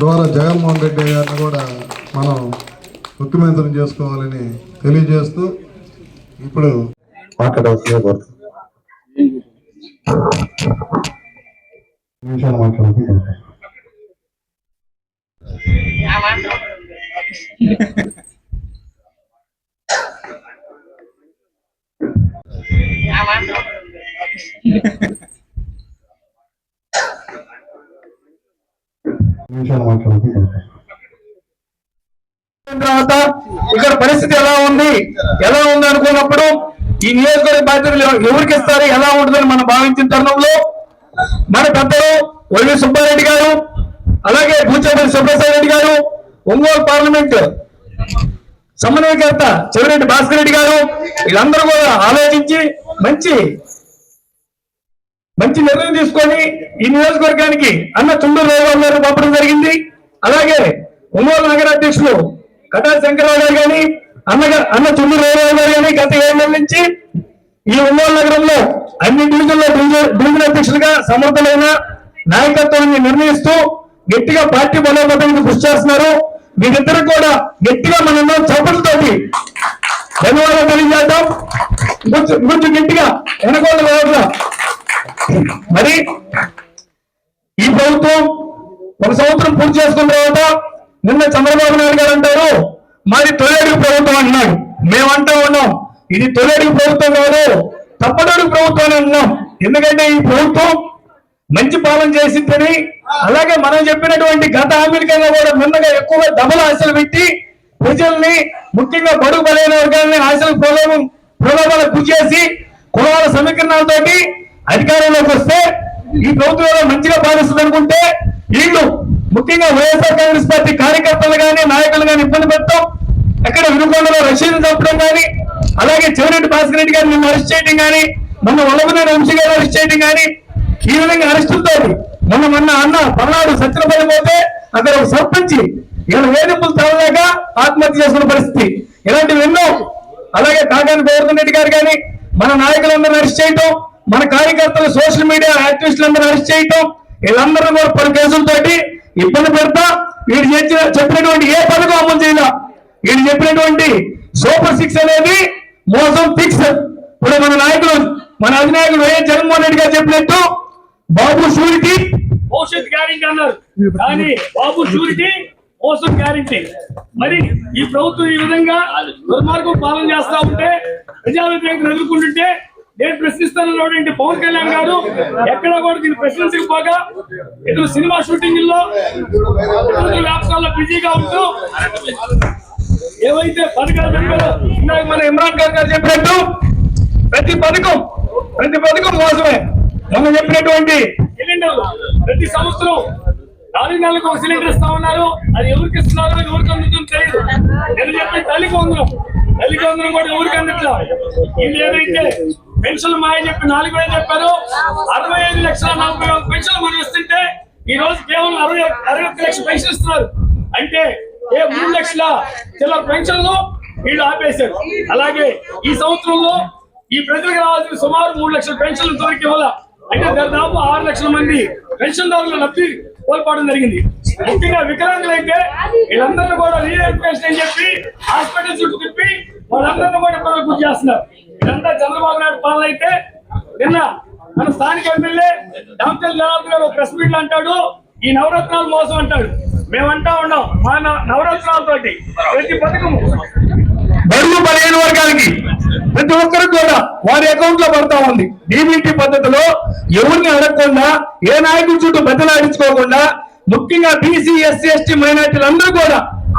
తద్వారా జగన్మోహన్ రెడ్డి గారిని కూడా మనం ముఖ్యమంత్రిని చేసుకోవాలని తెలియజేస్తూ ఇప్పుడు మాట్లాడవలసిందే కోరుతున్నాను. నిమిషాలు విషయాలు మాట్లాడుతున్నాను తర్వాత ఇక్కడ పరిస్థితి ఎలా ఉంది? ఎలా ఉంది అనుకున్నప్పుడు ఈ నియోజకవర్గ బాధ్యతలు ఎవరికి ఇస్తారు? ఎలా ఉంటుందని మనం భావించిన తరుణంలో మన పెద్దలు వైవి సుబ్బారెడ్డి గారు అలాగే భూచేపల్లి సుబ్రసాయి రెడ్డి గారు ఒంగోలు పార్లమెంట్ సమన్వయకర్త చెవిరెడ్డి భాస్కర్ రెడ్డి గారు వీళ్ళందరూ కూడా ఆలోచించి మంచి మంచి నిర్ణయం తీసుకొని ఈ నియోజకవర్గానికి అన్న చుండూరు రావు గారు పంపడం జరిగింది. అలాగే ఒంగోలు నగర అధ్యక్షులు కటా శంకరరావు గారు కానీ అన్న అన్న చుండూరు రావు గారు కానీ గత ఏళ్ళ నుంచి ఈ ఒంగోలు నగరంలో అన్ని డివిజన్లో డివిజన్ అధ్యక్షులుగా సమర్థులైన నాయకత్వాన్ని నిర్ణయిస్తూ గట్టిగా పార్టీ బలోపేతానికి కృషి చేస్తున్నారు. మీరిద్దరు కూడా గట్టిగా మన చప్పట్లతోటి ధన్యవాదాలు తెలియజేద్దాం. కొంచెం గట్టిగా వెనకోళ్ళ మరి ఈ ప్రభుత్వం ఒక సంవత్సరం పూర్తి చేసుకున్న తర్వాత నిన్న చంద్రబాబు నాయుడు గారు అంటారు మాది తొలడుగు ప్రభుత్వం అంటున్నాడు. మేమంటా ఉన్నాం. ఇది తొలడుగు ప్రభుత్వం కాదు తప్పడడుగు ప్రభుత్వం అని అన్నాం ఎందుకంటే ఈ ప్రభుత్వం మంచి పాలన చేసిందని అలాగే మనం చెప్పినటువంటి గత హామీల కన్నా కూడా నిన్నగా ఎక్కువగా డబుల్ ఆశలు పెట్టి ప్రజల్ని ముఖ్యంగా బడుగు బలైన వర్గాలని ఆశలు ప్రలోభం ప్రలోభాలకు గురి చేసి కులాల సమీకరణాలతోటి అధికారంలోకి వస్తే ఈ ప్రభుత్వంలో మంచిగా పాలిస్తుంది అనుకుంటే వీళ్ళు ముఖ్యంగా వైఎస్ఆర్ కాంగ్రెస్ పార్టీ కార్యకర్తలు కానీ నాయకులు కానీ ఇబ్బంది పెడతాం. ఎక్కడ వినుకొండలో రషీద్ చంపడం కానీ అలాగే చెవిరెడ్డి భాస్కర్ రెడ్డి గారిని అరెస్ట్ చేయడం కానీ మొన్న వల్లభనేని వంశీ గారిని అరెస్ట్ చేయడం కానీ ఈ విధంగా అరెస్టులతో మొన్న మొన్న అన్న పల్నాడు సత్యనపల్లి పోతే అక్కడ ఒక సర్పంచ్ ఇలా వేధింపులు తగలేక ఆత్మహత్య చేసుకున్న పరిస్థితి. ఇలాంటివి ఎన్నో. అలాగే కాకాని గోవర్ధన్ రెడ్డి గారు కానీ మన నాయకులందరూ అరెస్ట్ చేయటం మన కార్యకర్తలు సోషల్ మీడియా యాక్టివిస్టులందరూ అరెస్ట్ చేయటం వీళ్ళందరూ కూడా పలు కేసులతోటి ఇబ్బంది పెడతా వీడు చేసిన చెప్పినటువంటి ఏ పథకం అమలు చేయాల. వీడు చెప్పినటువంటి సూపర్ సిక్స్ అనేది మోసం ఫిక్స్ ఇప్పుడు మన నాయకులు మన అధినాయకులు వైఎస్ జగన్మోహన్ రెడ్డి గారు చెప్పినట్టు బాబు షూరిటీ. భవిష్యత్ గ్యారెంటీ అన్నారు. కానీ బాబు షూరిటీ మోసం గ్యారంటీ. మరి ఈ ప్రభుత్వం ఈ విధంగా దుర్మార్గం పాలన చేస్తా ఉంటే ప్రజా వ్యతిరేకతను ఎదుర్కొంటుంటే నేను ప్రశ్నిస్తానన్నటువంటి పవన్ కళ్యాణ్ గారు ఎక్కడ కూడా దీన్ని ప్రశ్నించకపోగా ఇతను సినిమా షూటింగ్లో ఇతరుల వ్యాపారాల్లో బిజీగా ఉంటూ ఏవైతే పథకాలు ఇందాక మన ఇమ్రాన్ ఖాన్ గారు చెప్పినట్టు ప్రతి పథకం ప్రతి పథకం మోసమే మనం చెప్పినటువంటి సిలిండర్లు ప్రతి సంవత్సరం నాలుగు నెలలకు ఒక సిలిండర్ ఇస్తా ఉన్నారు. అది ఎవరికి ఇస్తున్నారో ఎవరికి అందుతుందో తెలియదు నేను చెప్పిన తల్లికి వందరం తల్లికి వందరం కూడా ఎవరికి అందట్లా? ఏదైతే పెన్షన్ మాయ చెప్పి నాలుగు వేలు చెప్పారు. అరవై ఐదు లక్షల నలభై వేల పెన్షన్ మనం ఇస్తుంటే ఈ రోజు కేవలం అరవై అరవై ఒక్క లక్షల పెన్షన్ ఇస్తున్నారు. అంటే ఏ మూడు లక్షల చిల్లర పెన్షన్లు వీళ్ళు ఆపేశారు. అలాగే ఈ సంవత్సరంలో ఈ ప్రజలకు రావాల్సిన సుమారు మూడు లక్షల పెన్షన్లు దొరికి వల్ల అంటే దాదాపు ఆరు లక్షల మంది పెన్షన్దారులు లబ్ధి కోల్పోవడం జరిగింది. ముఖ్యంగా వికలాంగులైతే వీళ్ళందరినీ కూడా రీఎడ్యుకేషన్ అని చెప్పి హాస్పిటల్ చుట్టూ తిప్పి వాళ్ళందరినీ కూడా ఇబ్బందులు గురి చేస్తున్నారు. ఇదంతా చంద్రబాబు నాయుడు పాలన అయితే నిన్న మన స్థానిక ఎమ్మెల్యే డాక్టర్ జనార్దన్ గారు ప్రెస్ మీట్లో అంటాడు ఈ నవరత్నాలు మోసం అంటాడు. మేమంటా ఉన్నాం మా నవరత్నాలతోటి ప్రతి పథకము బడుగు పదిహేను వర్గాలకి ప్రతి ఒక్కరు కూడా వారి అకౌంట్లో పడతా ఉంది. డీబీటీ పద్ధతిలో ఎవరిని అడగకుండా ఏ నాయకుడి చుట్టూ బద్దలాడించుకోకుండా ముఖ్యంగా బీసీ ఎస్సీ ఎస్టీ మైనార్టీలు అందరూ కూడా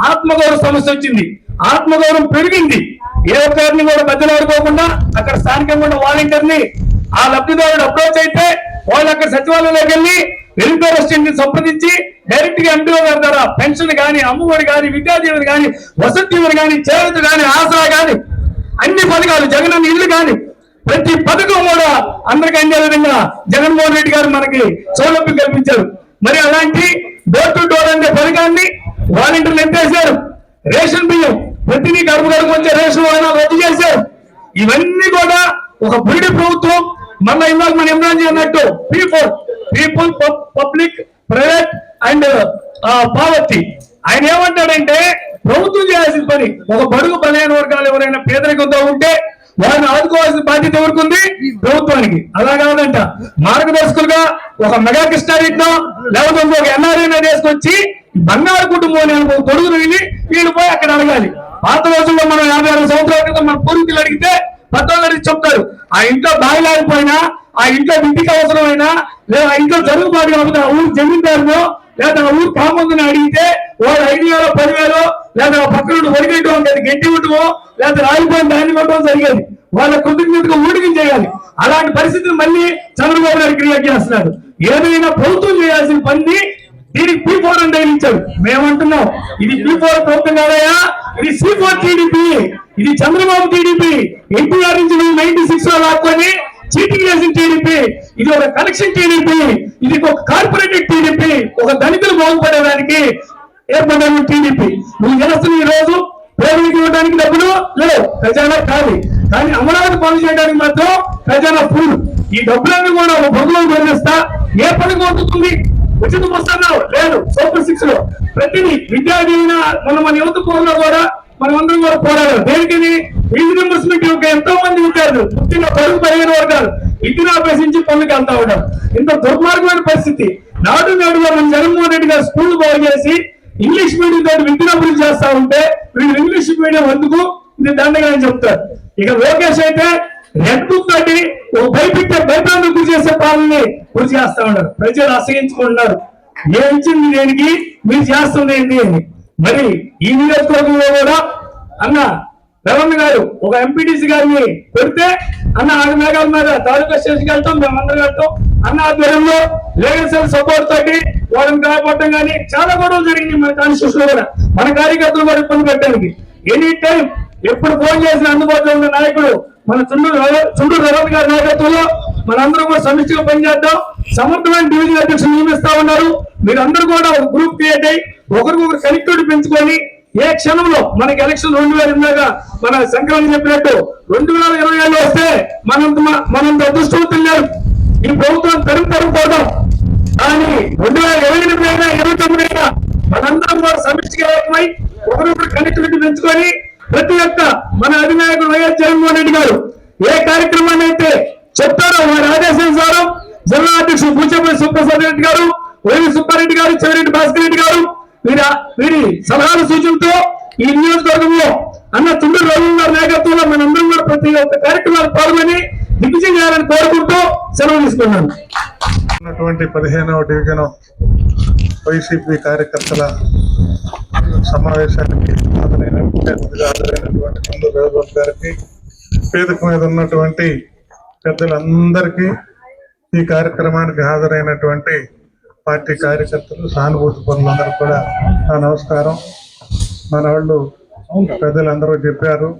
ఆత్మగౌరవ సమస్య వచ్చింది. ఆత్మగౌరవం పెరిగింది. ఏ ఒక్కరిని కూడా మధ్యలో ఆడుకోకుండా అక్కడ స్థానికంగా ఉన్న వాలంటీర్ని ఆ లబ్ధిదారుడు అప్రోచ్ అయితే వాళ్ళు అక్కడ సచివాలయంలోకి వెళ్ళి వెల్ఫేర్ అసిస్టెంట్ సంప్రదించి డైరెక్ట్గా ఎంపీఓ గారి ద్వారా పెన్షన్ కానీ అమ్మఒడి గాని విద్యా కానీ గాని వసతి దీవెన గాని చేరత గాని ఆసరా గాని అన్ని పథకాలు జగన్ ఇల్లు గాని ప్రతి పథకం కూడా అందరికి అందే విధంగా జగన్మోహన్ రెడ్డి గారు మనకి సౌలభ్యం కల్పించారు. మరి అలాంటి డోర్ టు డోర్ అనే పథకాన్ని వాలంటీర్లు ఎంపేశారు రేషన్ బియ్యం ప్రతిదీ గడుపు గడుపు వచ్చే రేషన్ ఆయన రద్దు చేశారు. ఇవన్నీ కూడా ఒక బురిడి ప్రభుత్వం మళ్ళీ ఇందాక మన ఇమ్రాన్ జీ అన్నట్టు people people public private and poverty. ఆయన ఏమంటాడంటే ప్రభుత్వం చేయాల్సిన పని ఒక బడుగు బలైన వర్గాలు ఎవరైనా పేదరికంతో ఉంటే వారిని ఆదుకోవాల్సిన బాధ్యత ఎవరికి ప్రభుత్వానికి. అలా కాదంట. మార్గదర్శకులుగా ఒక మెగా కృష్ణారెడ్డినో లేకపోతే ఒక ఎన్ఆర్ఐ వేసుకొచ్చి బంగారు కుటుంబం అనే ఒక వెళ్ళి వీళ్ళు పోయి అక్కడ అడగాలి. పాత రోజుల్లో మనం యాభై అరవై సంవత్సరాల క్రితం మన పూర్వీకులు అడిగితే పెద్దవాళ్ళు అడిగి చెప్తారు ఆ ఇంట్లో బావి లేకపోయినా ఆ ఇంట్లో ఇంటికి అవసరమైనా లేదా ఆ ఇంట్లో జరుగుబాటు కాకపోతే ఆ ఊరు జమీందారునో లేదా ఆ ఊరు కామందుని అడిగితే వాడు ఐదు వేలు పదివేలు లేదా పక్కన ఒడిగేయటం ఉండేది గట్టి ఉండటమో లేదా రాయిపోయిన దాన్ని ఇవ్వడం జరిగేది. వాళ్ళ కృతజ్ఞతగా ఊడికి చేయాలి. అలాంటి పరిస్థితిని మళ్ళీ చంద్రబాబు నాయుడు క్రియేట్ చేస్తున్నాడు. ఏదైనా ప్రభుత్వం చేయాల్సిన పని దీనికి పీ ఫోర్ అని తగిలించాడు మేమంటున్నాం ఇది పీ ఫోర్ ప్రభుత్వం కాదయా ఇది సి ఫోర్ టీడీపీ ఇది చంద్రబాబు టీడీపీ ఎన్టీఆర్ నుంచి నువ్వు నైన్టీ సిక్స్లో లాక్కొని చీటింగ్ చేసిన టీడీపీ ఇది ఒక కనెక్షన్ టీడీపీ ఇది ఒక కార్పొరేటెడ్ టీడీపీ ఒక దళితులు బాగుపడేదానికి ఏర్పడిన టీడీపీ నువ్వు చేస్తున్న ఈ రోజు పేదలకు ఇవ్వడానికి డబ్బులు లేవు ఖజానా ఖాళీ. కానీ అమరావతి పనులు చేయడానికి మాత్రం ఖజానా ఫుల్ ఈ డబ్బులన్నీ కూడా ఒక బొమ్మలో పంపిస్తా ఏ పని పంపుతుంది ఉచితం వస్తున్నావు. లేదు సూపర్ సిక్స్లో. ప్రతిదీ విద్యార్థి మన మన యువత పోరులో కూడా మనం అందరం కూడా పోరాడారు దేనికని? ఫీజు రింబర్స్మెంట్ యొక్క ఎంతో మంది విద్యార్థులు ముఖ్యంగా పరుగు పదిహేను వర్గాలు విద్యను అభ్యసించి పనులకు వెళ్తా ఉంటారు ఇంత దుర్మార్గమైన పరిస్థితి. నాడు నాడుగా మన జగన్మోహన్ రెడ్డి గారు స్కూల్ బాగు చేసి ఇంగ్లీష్ మీడియం తోటి విద్యను అభివృద్ధి చేస్తా ఉంటే వీళ్ళు ఇంగ్లీష్ మీడియం ఎందుకు ఇది దండగా అని చెప్తారు. ఇక లోకేష్ అయితే రెడ్ ఉందండి ఓ భయపెట్టే భయప్రాంతం గురి చేసే పాలనని గురి చేస్తా ఉన్నారు. ప్రజలు అసహించుకుంటున్నారు. ఏ ఇచ్చింది దేనికి? మీరు చేస్తుంది ఏంటి అని. మరి ఈ నియోజకవర్గంలో కూడా అన్న రవణ గారు ఒక ఎంపీటీసీ గారిని పెడితే అన్న ఆరు మేఘాల మీద తాలూకా స్టేషన్కి వెళ్తాం మేమందరం వెళ్తాం. అన్న ఆధ్వర్యంలో లేడీస్ సపోర్ట్ తోటి వాళ్ళని కాపాడటం కానీ చాలా గొడవలు జరిగింది మన కాన్స్టిట్యూషన్ కూడా. మన కార్యకర్తలు కూడా ఇబ్బంది పెట్టడానికి. ఎనీ టైం ఎప్పుడు ఫోన్ చేసిన అందుబాటులో ఉన్న నాయకుడు మన చుండూరు చుండూరు రవణ్ గారి నాయకత్వంలో మనందరం కూడా సమిష్టిగా పనిచేద్దాం. సమర్థమైన డివిజన్ అధ్యక్షులు నియమిస్తా ఉన్నారు. మీరందరూ కూడా ఒక గ్రూప్ క్రియేట్ అయ్యి ఒకరికొకరు కనెక్టివిటీ పెంచుకొని ఏ క్షణంలో మనకి ఎలక్షన్ రెండు వేల ఎనిమిదిగా మన సంక్రాంతి చెప్పినట్టు రెండు వేల ఇరవై ఏళ్ళు వస్తే మనంత మనంత అదృష్టవంతులు లేరు ఈ ప్రభుత్వం తరుము తరం పోదాం కానీ రెండు వేల ఇరవై ఎనిమిది అయినా ఇరవై తొమ్మిది అయినా మనందరం కూడా సమిష్టిగా ఏకమై ఒకరొకరు కనెక్టివిటీ పెంచుకొని ప్రతి ఒక్క మన అధినాయకుడు వైఎస్ జగన్మోహన్ రెడ్డి గారు ఏ కార్యక్రమాన్ని అయితే చెప్తారో వారి ఆదేశానుసారం జిల్లా అధ్యక్షుడు పూచపల్లి సుప్రసాద్ రెడ్డి గారు వైవి సుబ్బారెడ్డి గారు చెవిరెడ్డి భాస్కర్ రెడ్డి గారు వీరి వీరి సలహాల సూచనతో ఈ నియోజకవర్గంలో అన్న తుండ్రు రవి గారి నాయకత్వంలో మనందరం కూడా ప్రతి ఒక్క కార్యక్రమాలు పాల్గొని దిగ్విజయం చేయాలని కోరుకుంటూ సెలవు తీసుకున్నాను. పదిహేనవ డివిజన్ వైసీపీ కార్యకర్తల సమావేశానికి హాజరైనటువంటి ముందు గారికి పేదకు మీద ఉన్నటువంటి పెద్దలందరికీ ఈ కార్యక్రమానికి హాజరైనటువంటి పార్టీ కార్యకర్తలు సానుభూతి పనులందరూ కూడా నా నమస్కారం. మన వాళ్ళు పెద్దలందరూ చెప్పారు.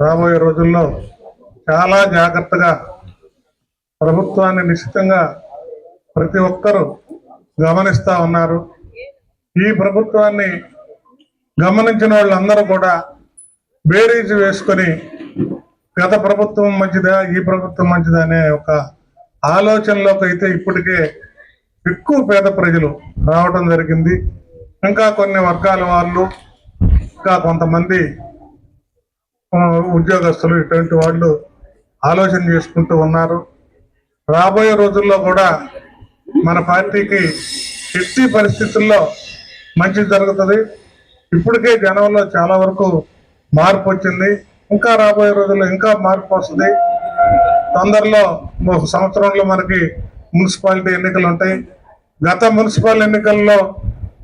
రాబోయే రోజుల్లో చాలా జాగ్రత్తగా ప్రభుత్వాన్ని నిశ్చితంగా ప్రతి ఒక్కరూ గమనిస్తూ ఉన్నారు. ఈ ప్రభుత్వాన్ని గమనించిన వాళ్ళందరూ కూడా బేరీజ్ వేసుకొని గత ప్రభుత్వం మంచిదా ఈ ప్రభుత్వం మంచిదా అనే ఒక ఆలోచనలోకి అయితే ఇప్పటికే ఎక్కువ పేద ప్రజలు రావడం జరిగింది. ఇంకా కొన్ని వర్గాల వాళ్ళు ఇంకా కొంతమంది ఉద్యోగస్తులు ఇటువంటి వాళ్ళు ఆలోచన చేసుకుంటూ ఉన్నారు. రాబోయే రోజుల్లో కూడా మన పార్టీకి ఎట్టి పరిస్థితుల్లో మంచి జరుగుతుంది. ఇప్పటికే జనంలో చాలా వరకు మార్పు వచ్చింది. ఇంకా రాబోయే రోజుల్లో ఇంకా మార్పు వస్తుంది. తొందరలో ఒక సంవత్సరంలో మనకి మున్సిపాలిటీ ఎన్నికలు ఉంటాయి. గత మున్సిపల్ ఎన్నికల్లో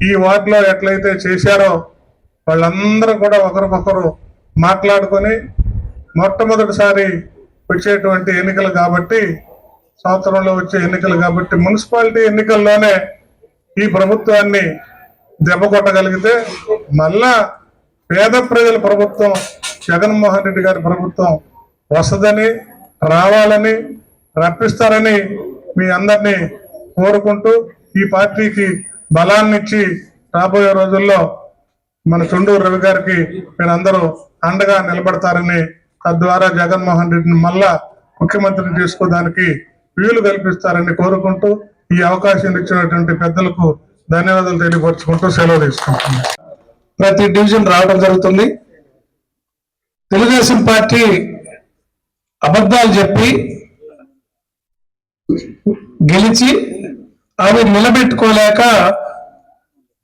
ఈ వార్డులో ఎట్లయితే చేశారో వాళ్ళందరూ కూడా ఒకరికొకరు మాట్లాడుకొని మొట్టమొదటిసారి వచ్చేటువంటి ఎన్నికలు కాబట్టి సంవత్సరంలో వచ్చే ఎన్నికలు కాబట్టి మున్సిపాలిటీ ఎన్నికల్లోనే ఈ ప్రభుత్వాన్ని దెబ్బ కొట్టగలిగితే మళ్ళా పేద ప్రజల ప్రభుత్వం జగన్మోహన్ రెడ్డి గారి ప్రభుత్వం వస్తుందని రావాలని రప్పిస్తారని మీ అందరినీ కోరుకుంటూ ఈ పార్టీకి బలాన్ని ఇచ్చి రాబోయే రోజుల్లో మన చుండూరు రవి గారికి మీరందరూ అండగా నిలబడతారని తద్వారా జగన్మోహన్ రెడ్డిని మళ్ళా ముఖ్యమంత్రిని చేసుకోవడానికి వీలు కల్పిస్తారని కోరుకుంటూ ఈ అవకాశం ఇచ్చినటువంటి పెద్దలకు ధన్యవాదాలు తెలియపరచుకుంటూ సెలవు తీసుకుంటున్నాను. ప్రతి డివిజన్ రావడం జరుగుతుంది. తెలుగుదేశం పార్టీ అబద్ధాలు చెప్పి గెలిచి అవి నిలబెట్టుకోలేక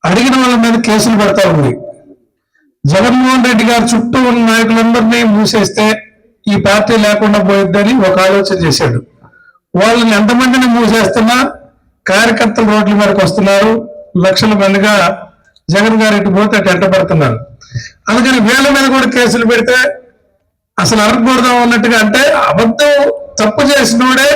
అడిగిన వాళ్ళ మీద కేసులు పెడతా ఉంది. జగన్మోహన్ రెడ్డి గారు చుట్టూ ఉన్న నాయకులందరినీ మూసేస్తే ఈ పార్టీ లేకుండా పోయిద్దని ఒక ఆలోచన చేశాడు. వాళ్ళని ఎంతమందిని మూసేస్తున్నా కార్యకర్తలు రోడ్ల మీదకి వస్తున్నారు. లక్షల మందిగా జగన్ గారు ఇటు పోతే అటు ఎంట పడుతున్నారు అందుకని వీళ్ళ మీద కూడా కేసులు పెడితే అసలు అరగకూడదాం ఉన్నట్టుగా అంటే అబద్ధం తప్పు చేసినోడే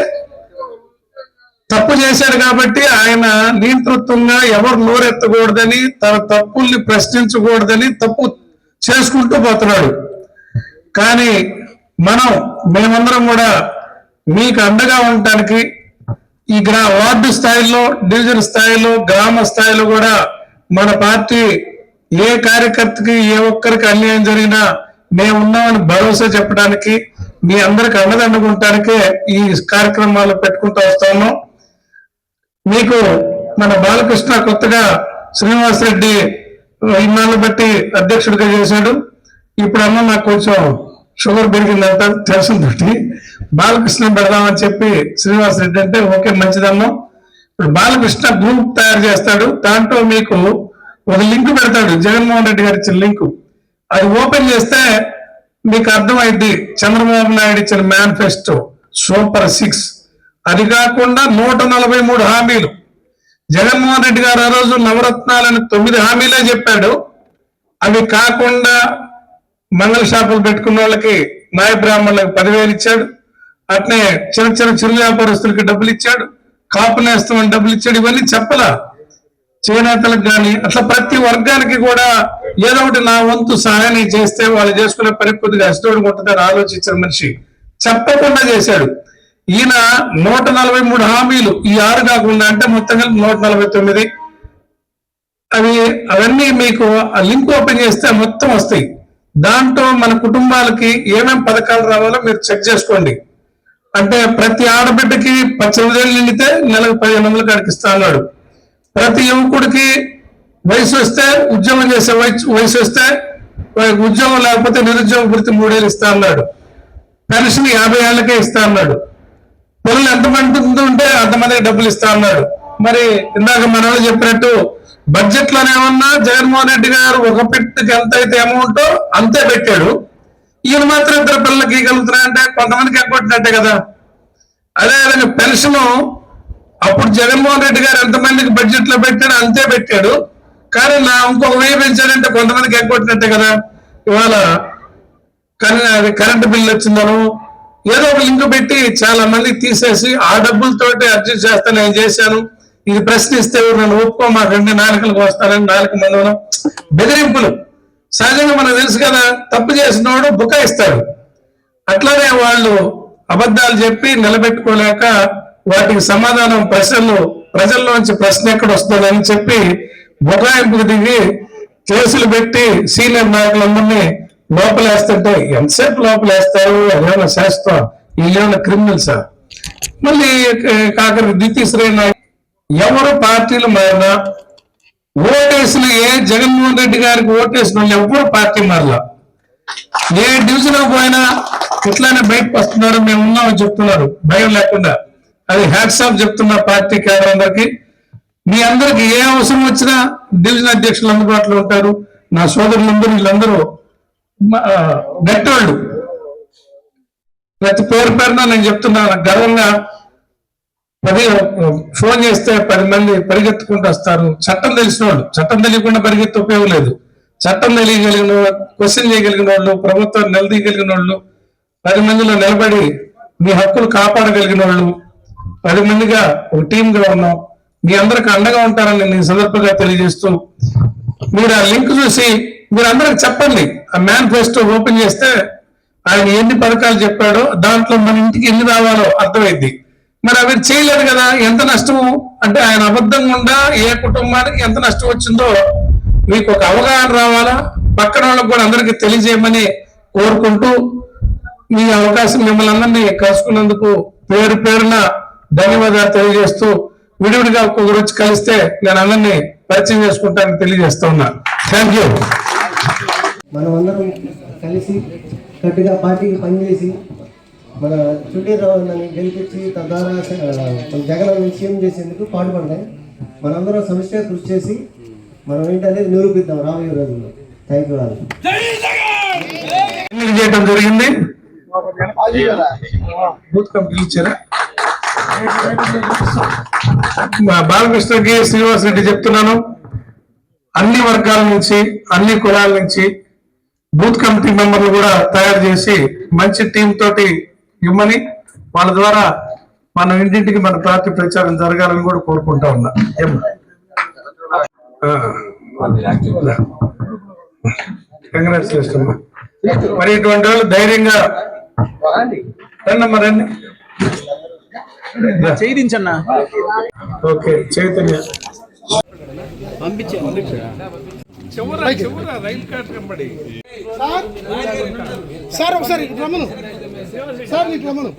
తప్పు చేశాడు కాబట్టి ఆయన నియంతృత్వంగా ఎవరు నోరెత్తకూడదని తన తప్పుల్ని ప్రశ్నించకూడదని తప్పు చేసుకుంటూ పోతున్నాడు. కానీ మనం మేమందరం కూడా మీకు అండగా ఉండటానికి ఈ గ్రా వార్డు స్థాయిలో డివిజన్ స్థాయిలో గ్రామ స్థాయిలో కూడా మన పార్టీ ఏ కార్యకర్తకి ఏ ఒక్కరికి అన్యాయం జరిగినా మేము ఉన్నామని భరోసా చెప్పడానికి మీ అందరికి అండదండగా ఈ కార్యక్రమాలు పెట్టుకుంటూ వస్తాము మీకు మన బాలకృష్ణ కొత్తగా శ్రీనివాస్ రెడ్డి ఇన్నాళ్ళు బట్టి అధ్యక్షుడిగా చేశాడు. ఇప్పుడన్నా నాకు కొంచెం షుగర్ పెరిగిందంట తెలిసిన తోటి బాలకృష్ణ పెడదామని చెప్పి శ్రీనివాస్ రెడ్డి అంటే ఓకే మంచిదన్నాం ఇప్పుడు బాలకృష్ణ గ్రూప్ తయారు చేస్తాడు. దాంట్లో మీకు ఒక లింక్ పెడతాడు. జగన్మోహన్ రెడ్డి గారు ఇచ్చిన లింక్. అది ఓపెన్ చేస్తే మీకు అర్థమైంది చంద్రబాబు నాయుడు ఇచ్చిన మేనిఫెస్టో సూపర్ సిక్స్. అది కాకుండా నూట నలభై మూడు హామీలు. జగన్మోహన్ రెడ్డి గారు ఆ రోజు నవరత్నాలని తొమ్మిది హామీలే చెప్పాడు. అవి కాకుండా మంగళ షాపులు పెట్టుకున్న వాళ్ళకి నాయ బ్రాహ్మణులకు పదివేలు ఇచ్చాడు. అట్నే చిన్న చిన్న చిరు వ్యాపారస్తులకి డబ్బులు ఇచ్చాడు. కాపు నేస్తామని డబ్బులు ఇచ్చాడు. ఇవన్నీ చెప్పలా. చేనేతలకు కానీ అట్లా ప్రతి వర్గానికి కూడా ఏదో ఒకటి నా వంతు సహాయాన్ని చేస్తే వాళ్ళు చేసుకునే పని కొద్దిగా అష్టోడు ఉంటుందని ఆలోచించిన మనిషి చెప్పకుండా చేశాడు. ఈయన నూట నలభై మూడు హామీలు ఈ ఆరు కాకుండా అంటే మొత్తం కలిపి నూట నలభై తొమ్మిది. అవి అవన్నీ మీకు ఆ లింక్ ఓపెన్ చేస్తే మొత్తం వస్తాయి. దాంట్లో మన కుటుంబాలకి ఏమేం పథకాలు రావాలో మీరు చెక్ చేసుకోండి. అంటే ప్రతి ఆడబిడ్డకి పద్దెనిమిది ఏళ్ళు నిండితే నెలకు పదిహేను వందలు కాడికి ఇస్తా అన్నాడు. ప్రతి యువకుడికి వయసు వస్తే ఉద్యోగం చేసే వయసు వయసు వస్తే ఉద్యోగం లేకపోతే నిరుద్యోగ వృత్తి మూడేళ్ళు ఇస్తా అన్నాడు. పెన్షన్ యాభై ఏళ్ళకే ఇస్తా అన్నాడు. పిల్లలు ఎంతమంది ఉంటే అంతమందికి డబ్బులు ఇస్తా అన్నాడు. మరి ఇందాక మన వాళ్ళు చెప్పినట్టు బడ్జెట్ లోనేమన్నా జగన్మోహన్ రెడ్డి గారు ఒక పెట్టుకి ఎంత అయితే అమౌంట్ అంతే పెట్టాడు. ఈయన మాత్రం ఇద్దరు పిల్లలకి ఇవ్వగలుగుతున్నా అంటే కొంతమందికి ఎగ్గొట్టినట్టే కదా. అదే విధంగా పెన్షన్ అప్పుడు జగన్మోహన్ రెడ్డి గారు ఎంతమందికి బడ్జెట్లో పెట్టాడు అంతే పెట్టాడు. కానీ నా ఇంకొక వెయ్యి పెంచాడంటే కొంతమందికి ఎగ్గొట్టినట్టే కదా. ఇవాళ కరెంటు కరెంటు బిల్ వచ్చిందను. ఏదో ఒక లింక్ పెట్టి చాలా మంది తీసేసి ఆ డబ్బులతోటి అర్జీ చేస్తా నేను చేశాను. ఇది ప్రశ్నిస్తే నన్ను ఒప్పుకో మా రెండు నాలుకలకు వస్తానని నాలుగు మందనం బెదిరింపులు. సహజంగా మనకు తెలుసు కదా తప్పు చేసినోడు బుకాయిస్తారు అట్లానే వాళ్ళు అబద్ధాలు చెప్పి నిలబెట్టుకోలేక వాటికి సమాధానం ప్రశ్నలు ప్రజల్లోంచి ప్రశ్న ఎక్కడ వస్తుందని చెప్పి బుకాయింపుకు దిగి కేసులు పెట్టి సీనియర్ నాయకులందరినీ లోపలేస్తుంటే ఎంతసేపు లోపలేస్తారు? అదేమైనా శాస్త్రం వీళ్ళేమైనా క్రిమినల్సా? మళ్ళీ కాకర ద్వితీయ శ్రేణి ఎవరు పార్టీలు మారినా ఓటేసిన ఏ జగన్మోహన్ రెడ్డి గారికి ఓటేసిన వాళ్ళు ఎవరు పార్టీ మారలా? ఏ డివిజన్ పోయినా ఇట్లానే బయటకు వస్తున్నారు మేము ఉన్నామని చెప్తున్నారు. భయం లేకుండా. అది హ్యాట్స్ ఆఫ్ చెప్తున్న పార్టీ అందరికి మీ అందరికి ఏ అవసరం వచ్చినా డివిజన్ అధ్యక్షులు అందుబాటులో ఉంటారు. నా సోదరులందరూ వీళ్ళందరూ గట్టోళ్ళు. ప్రతి పేరు పేరున నేను చెప్తున్నా గర్వంగా పది ఫోన్ చేస్తే పది మంది పరిగెత్తుకుంటూ వస్తారు. చట్టం తెలిసిన వాళ్ళు చట్టం తెలియకుండా పరిగెత్తి ఉపయోగం లేదు. చట్టం తెలియగలిగిన క్వశ్చన్ చేయగలిగిన వాళ్ళు ప్రభుత్వం నిలదీయగలిగిన వాళ్ళు పది మందిలో నిలబడి మీ హక్కులు కాపాడగలిగిన వాళ్ళు పది మందిగా ఒక టీంగా ఉన్నాం. మీ అందరికి అండగా ఉంటారని నేను సందర్భంగా తెలియజేస్తూ మీరు ఆ లింక్ చూసి మీరు అందరికి చెప్పండి. ఆ మేనిఫెస్టో ఓపెన్ చేస్తే ఆయన ఎన్ని పథకాలు చెప్పాడో దాంట్లో మన ఇంటికి ఎన్ని రావాలో అర్థమైంది మరి అవి చేయలేదు కదా ఎంత నష్టము? అంటే ఆయన అబద్ధం గుండా ఏ కుటుంబానికి ఎంత నష్టం వచ్చిందో మీకు ఒక అవగాహన రావాలా? పక్కన వాళ్ళకి కూడా అందరికీ తెలియజేయమని కోరుకుంటూ మీ అవకాశం మిమ్మల్ని అందరినీ కలుసుకున్నందుకు పేరు పేరున ధన్యవాదాలు తెలియజేస్తూ విడివిడిగా ఒక్కొక్కరు రోజు కలిస్తే నేను అందరినీ పరిచయం చేసుకుంటానని తెలియజేస్తా ఉన్నా. థ్యాంక్ యూ మనమందరం కలిసి గట్టిగా పార్టీకి పనిచేసి మన చుండీరావు నన్ను గెలిపించి తద్వారా మన జగన్ అన్నని సీఎం చేసేందుకు పాటుపడ్డాయి. మనందరం సమస్య కృషి చేసి మనం ఏంటనేది నిరూపిద్దాం రాబోయే రోజుల్లో. థ్యాంక్ యూ చేయడం జరిగింది? బూత్ కంపెనీ ఇచ్చారా మా బాలకృష్ణకి శ్రీనివాస్ రెడ్డి చెప్తున్నాను. అన్ని వర్గాల నుంచి అన్ని కులాల నుంచి బూత్ కమిటీ మెంబర్లు కూడా తయారు చేసి మంచి టీం తోటి ఇవ్వమని వాళ్ళ ద్వారా మన ఇంటింటికి మన పార్టీ ప్రచారం జరగాలని కూడా కోరుకుంటా ఉన్నా. కంగ్రాచులేషన్ మరి ఇటువంటి వాళ్ళు ధైర్యంగా రండి చేయించన్నా. ఓకే చైతన్య. సార్ ఒకసారి రమ్మను. సార్ ఇటు రమ్మను